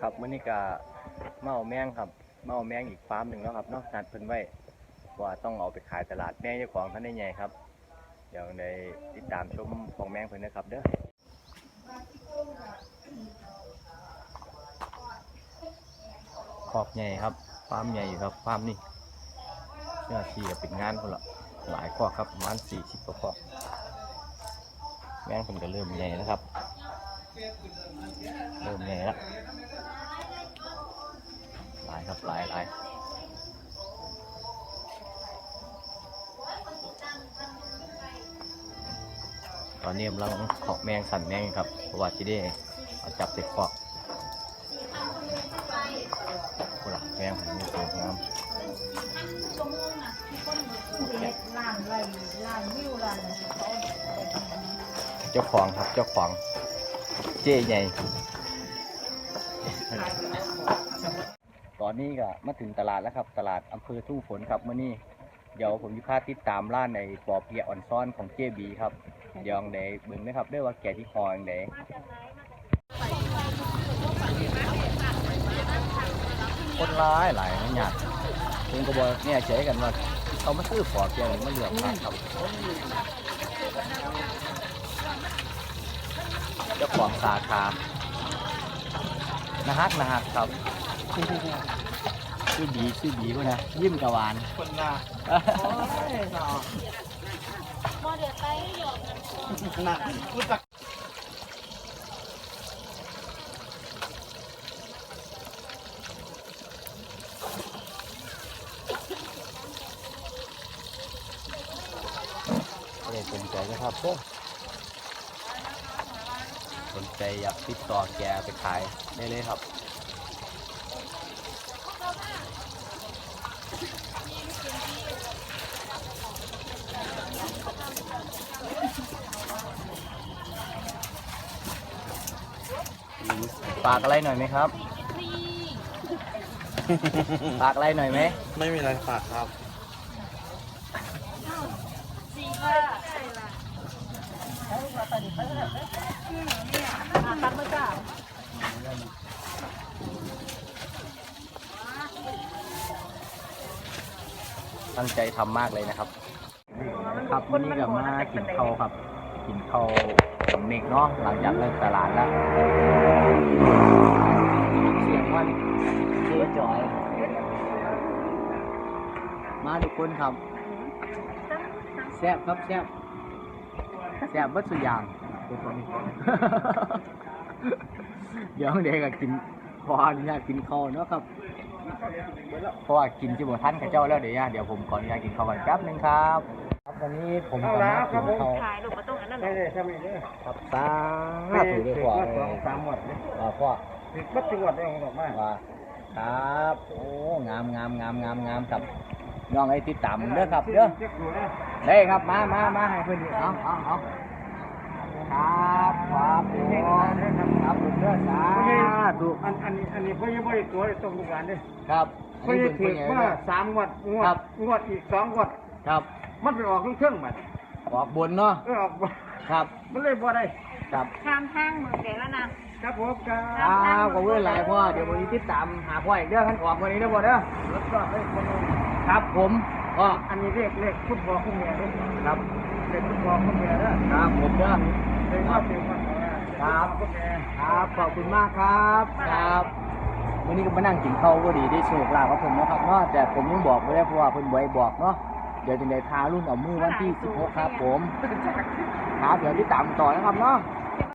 ครับมื้อนี้ก็เมาแมงครับ เมาแมงอีกฟาร์มหนึ่งแล้วครับเนาะนัดเพิ่นไว้ว่าต้องเอาไปขายตลาดแม่เจ้าของท่านได้ใหญ่ครับ เดี๋ยวในติดตามชมของแมงเพิ่นนะครับเด้อขอบใหญ่ครับฟาร์มใหญ่อยู่ครับฟาร์มนี่เนื้อที่ก็เป็นงานคนละหลายข้อครับประมาณสี่สิบกว่าข้อแมงเพิ่นก็เริ่มใหญ่แล้วครับ เริ่มใหญ่แล้วหลายครับหลายหลายตอนนี้กำลังขอกแมงสั่นแมงครับเพราะว่าจะได้เอาจับเด็กขอกกุหลาบแมงผมมีตัวงามร้านไรร้านวิวร้านอะไรเขาเจ้าของครับเจ้าของ เจ๊ใหญ่ ตอนนี้ก็มาถึงตลาดแล้วครับ ตลาดอำเภอทุ่งฝนครับเมื่อนี้เดี๋ยวผมจะพาติดตามร้านในปอเปียอ่อนซ้อนของเจ๊บีครับเดี๋ยวองเดเบิ่งนะครับด้วยว่าแกะที่คอองเดคนร้ายหลายนะเนี่ยผมก็บอกเนี่ยเจ๊กันว่าเขามาซื้อปอเปียะหรือมาเหลือมากครับ เจ้าของสาขานะฮักนะฮักครับชื่อบีชื่อบีวะนะยิ้มกะหวานคนละโอ้ยเนาะหนักกูตักไม่ได้สนใจนะครับพวก สนใจอยากติดต่อแกไปขายได้เลยครับ ฝากอะไรหน่อยไหมครับ ฝากอะไรหน่อยไหม ไม่มีอะไรฝากครับ ตักมาจ้า ตั้งใจทำมากเลยนะครับ ครับวันนี้ก็มากินข้าวครับ กินข้าวกับเมกเนาะหลังจากเลิกตลาดแล้วเสียงมันเจ๊จอย มาทุกคนครับแซ่บครับแซ่บแซ่บวัตสุกอย่างทุกคนเดี๋ยวเด็กก็กินพออนุญาตกินข้าวเนาะครับ เพราะว่ากินที่บ่ท่านกับเจ้าแล้วเดี๋ยวย่าเดี๋ยวผมขออนุญาตกินข้าวก่อนแป๊บนึงครับครับวันนี้ผมก็มากินข้าวถ่ายรูปมาตรงนั้นนั่นไม่ได้ทำอีกเลยครับสาธุด้วยพ่อสองสามหมดเลยว่าพ่อติดบัตรจังหวัดเองบอกมาว่าครับโอ้งามงามงามงามงามครับน้องไอ้ติดตามเด้อครับเด้อเช็คดูนะเด้ครับมามามาให้เพื่อนเอาเอาเอา ครับครับผมครับผมเด้อสาธุอันอันนี้อันนี้พ่อยังไม่ได้ตัวตรงทุกวันเลยครับพ่อยังถือว่าสามงวดงวครัดบงวดอีกสองงวดครับ มันไปออกเครื่องๆมันออกบนเนาะเออออกบ่ครับ มันเลยบ่ได้ครับข้ามห้างเมืองเดแล้วนะครับผมครับครับขอบคุณหลายพ่อเดี๋ยววันนี้ติดตามหาพ่ออีกเด้อท่านออกวันนี้เด้อพ่อเด้อแล้วก็ให้คนนึงครับผมก็อันนี้เรียกเรียกฟุตบอลคุณแม่ด้วยครับเรียกฟุตบอลคุณแม่ด้วยครับผมเด้อ เรียกว่าเป็นคนครับครับ ขอบคุณมากครับ ครับวันนี้ก็มานั่งกินข้าวก็ดีได้โชคลาภกับผมเนาะครับเนาะแต่ผมยังบอกไม่ได้เพราะว่าเพิ่นบ่ให้บอกเนาะเดี๋ยวจะได้พารุ่นเอามือวันที่16ครับผมครับเดี๋ยวติดตามต่อนะครับเนาะ